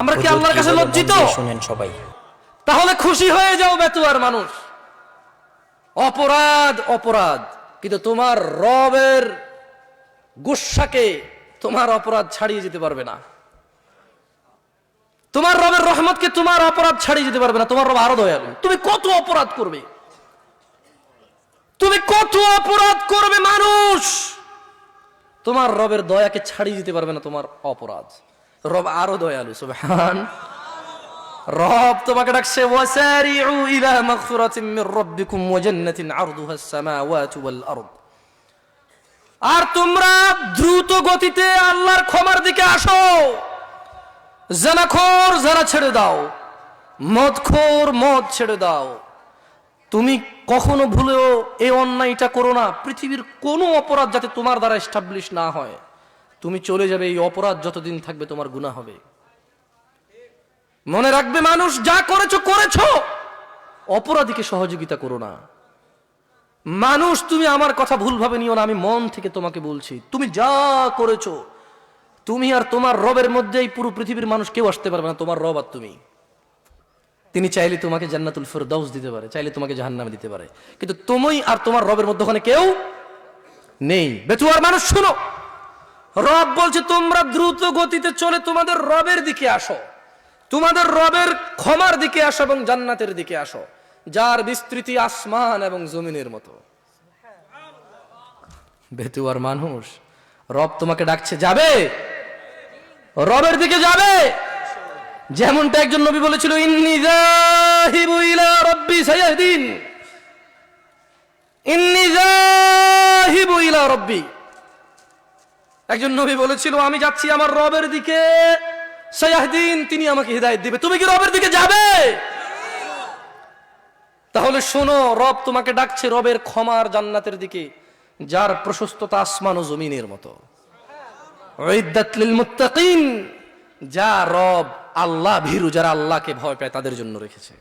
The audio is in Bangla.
আমরা কি আল্লাহর কাছে লজ্জিত? শুনেন সবাই। তাহলে খুশি হয়ে যাও বেতুয়ার মানুষ। অপরাধ অপরাধ। কিন্তু তোমার রবের গুসাকে তোমার অপরাধ ছাড়িয়ে যেতে পারবে না। তোমার রবের রহমতকে তোমার অপরাধ ছাড়িয়ে যেতে পারবে না। তোমার রব আরও দয়ালু। তুমি কত অপরাধ করবে? তুমি কত অপরাধ করবে মানুষ? তোমার রবের দয়াকে ছাড়িয়ে যেতে পারবে না তোমার অপরাধ। রব আরও দয়ালু, সুবহান। রব তোমাকে ডাকছে, ওয়াসারিউ ইলা মাগফিরাতিন মির রাব্বিকুম ওয়া জান্নাতিন আরদুহা আস-সামাওয়াতু ওয়াল আরদ। আর তোমরা দ্রুত গতিতে আল্লাহর ক্ষমার দিকে আসো। জানাখোর জানা ছেড়ে দাও, মদখোর মদ ছেড়ে দাও। তুমি কখনো ভুলেও এই অন্যায়টা করো না। পৃথিবীর কোনো অপরাধ যাতে তোমার দ্বারা এস্টাবলিশ না হয়। তুমি চলে যাবে, এই অপরাধ যতদিন থাকবে তোমার গুনাহ হবে। মনে রাখবে মানুষ, যা করেছ করেছ। অপরাধীকে সহযোগিতা করো না। মানুষ, তুমি আমার কথা ভুলভাবে নিও না, আমি মন থেকে তোমাকে বলছি। তুমি যা করেছ, তুমি আর তোমার রবের মধ্যে এই পুরো পৃথিবীর মানুষ কেউ আসতে পারবে না, তোমার রব আর তুমি। তিনি চাইলে তোমাকে জান্নাতুল ফেরদাউস দিতে পারে, চাইলে তোমাকে জাহান্নামে দিতে পারে। কিন্তু তুমি আর তোমার রবের মধ্যে ওখানে কেউ নেই। বেচুয়ার মানুষ, শুনো। রব বলছে, তোমরা দ্রুত গতিতে চলে তোমাদের রবের দিকে আসো। তোমাদের রবের ক্ষমার দিকে আসো এবং জান্নাতের দিকে আসো, যার বিস্তৃতি আসমান এবং জমিনের মতো। বেতুয়ার মানুষ, রব তোমাকে ডাকছে, যাবে? রবের দিকে যাবে? যেমনটা একজন নবী বলেছিল, ইন্নি রাব্বি সায়াহদিন ইন্নি যাহিবু ইলা রাব্বি একজন নবী বলেছিল, আমি যাচ্ছি আমার রবের দিকে। সায়াহদিন, তিনি আমাকে হৃদায়ত দিবে। তুমি কি রবের দিকে যাবে? তাহলে শোনো, রব তোমাকে ডাকছে রবের ক্ষমার জান্নাতের দিকে, যার প্রশস্ততা আসমান ও জমিনের মতো। যা রব আল্লাহ, ভীরু যারা আল্লাহকে ভয় পায় তাদের জন্য রেখেছে।